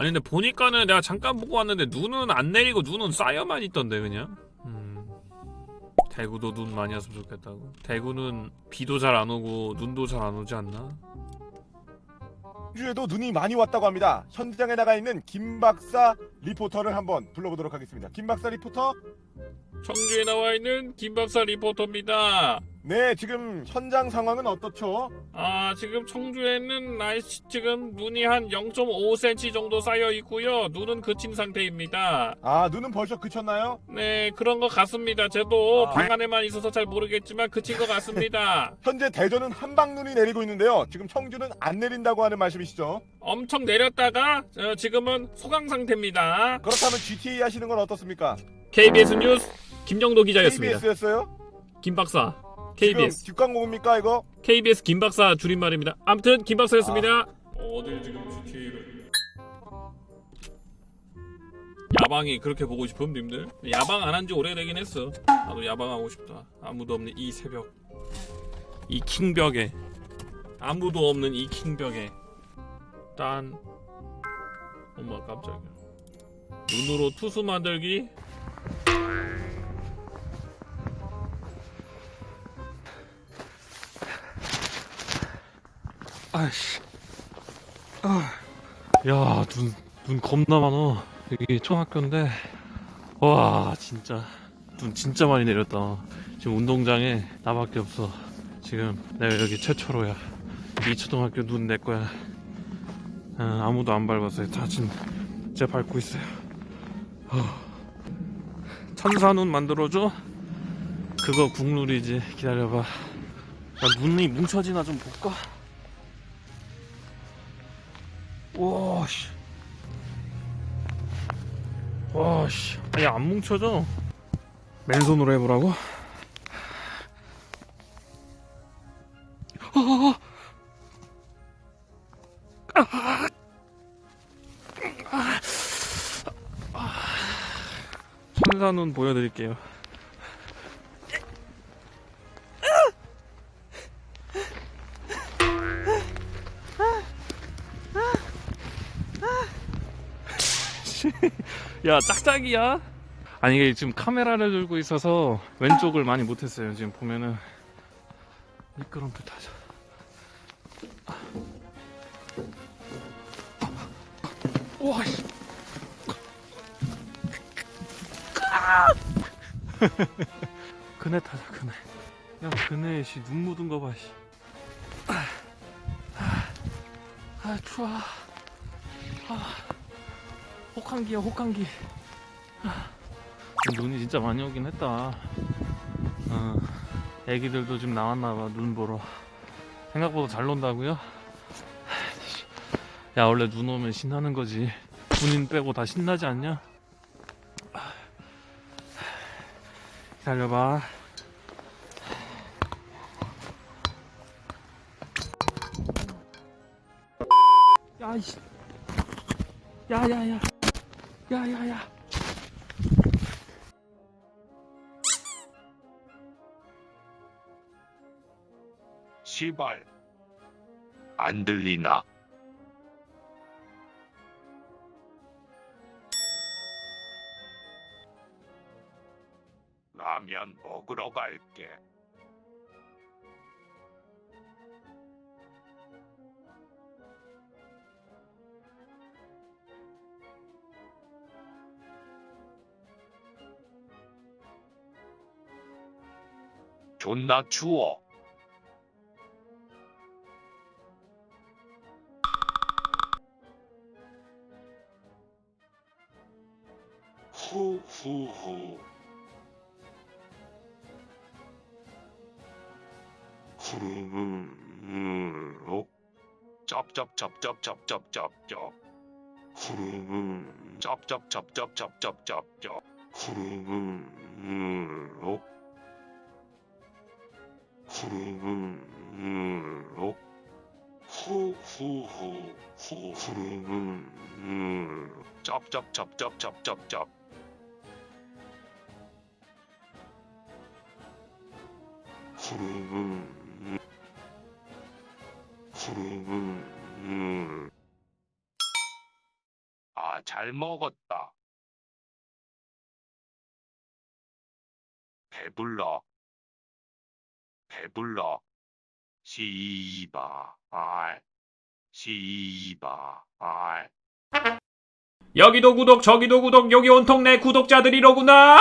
아니 근데 보니까는 내가 잠깐 보고 왔는데 눈은 안 내리고 눈은 쌓여만 있던데 그냥 음. 대구도 눈 많이 왔으면 좋겠다고 대구는 비도 잘 안 오고 눈도 잘 안 오지 않나? 청주에도 눈이 많이 왔다고 합니다. 현장에 나가 있는 김 박사 리포터를 한번 불러보도록 하겠습니다. 김 박사 리포터. 청주에 나와 있는 김박사 리포터입니다 네, 지금 현장 상황은 어떻죠? 아 지금 청주에는 날씨 지금 눈이 한 0.5cm 정도 쌓여 있고요 눈은 그친 상태입니다 아, 눈은 벌써 그쳤나요? 네 그런 것 같습니다 저도 아. 방 안에만 있어서 잘 모르겠지만 그친 것 같습니다 현재 대전은 한방눈이 내리고 있는데요. 지금 청주는 안 내린다고 하는 말씀이시죠? 엄청 내렸다가 어, 지금은 소강 상태입니다 그렇다면 GTA 하시는 건 어떻습니까? KBS 뉴스 김정도 기자였습니다. KBS였어요? 김 박사 KBS 지금 뒷광고입니까 이거? KBS 김 박사 줄임말입니다. 아무튼 김 박사였습니다. 어딜 지금 GTA를. 야방이 그렇게 보고 싶음 님들? 야방 안 한 지 오래되긴 했어. 나도 야방하고 싶다. 아무도 없는 이 새벽. 이 킹벽에. 아무도 없는 이 킹벽에. 딴. 엄마 깜짝이야. 눈으로 투수 만들기 아이씨. 아. 야, 눈, 눈 겁나 많어. 여기 초등학교인데, 와, 진짜. 눈 진짜 많이 내렸다. 지금 운동장에 나밖에 없어. 지금 내가 여기 최초로야. 이 초등학교 눈 내 거야. 어, 아무도 안 밟았어요. 다 지금 제가 밟고 있어요. 어. 천사눈 만들어줘? 그거 국룰이지. 기다려봐. 나 눈이 뭉쳐지나 좀 볼까? 와 씨. 와 씨. 아니 안 뭉쳐져. 맨손으로 해보라고? 천사눈 보여드릴게요 야 짝짝이야 아니 이게 지금 카메라를 들고 있어서 왼쪽을 많이 못했어요 지금 보면은 미끄럼틀 타죠 와 씨. 그네 타자 그네 야 그네 씨눈 묻은 거봐 씨. 아, 아, 아 추워 아. 혹한기야 혹한기. 아, 눈이 진짜 많이 오긴 했다. 어, 애기들도 지금 나왔나봐 눈 보러. 생각보다 잘 논다고요? 야 원래 눈 오면 신나는 거지. 군인 빼고 다 신나지 않냐? 기다려봐. 야이씨. 야야야 야야야 시발 안 들리나? 라면 먹으러 갈게. 존나 추워. 후후후. 후루루. 쩝쩝쩝쩝쩝쩝쩝. 후루루. 쩝쩝쩝쩝쩝쩝쩝. 후루루. 후루루. 후후후. 후후루. 쩝쩝쩝쩝쩝쩝. 후루루. 후루루. 아, 잘 먹었다. 배불러. 배불러. 씨바, 알. 씨바, 알. 여기도 구독 저기도 구독 여기 온통 내 구독자들이로구나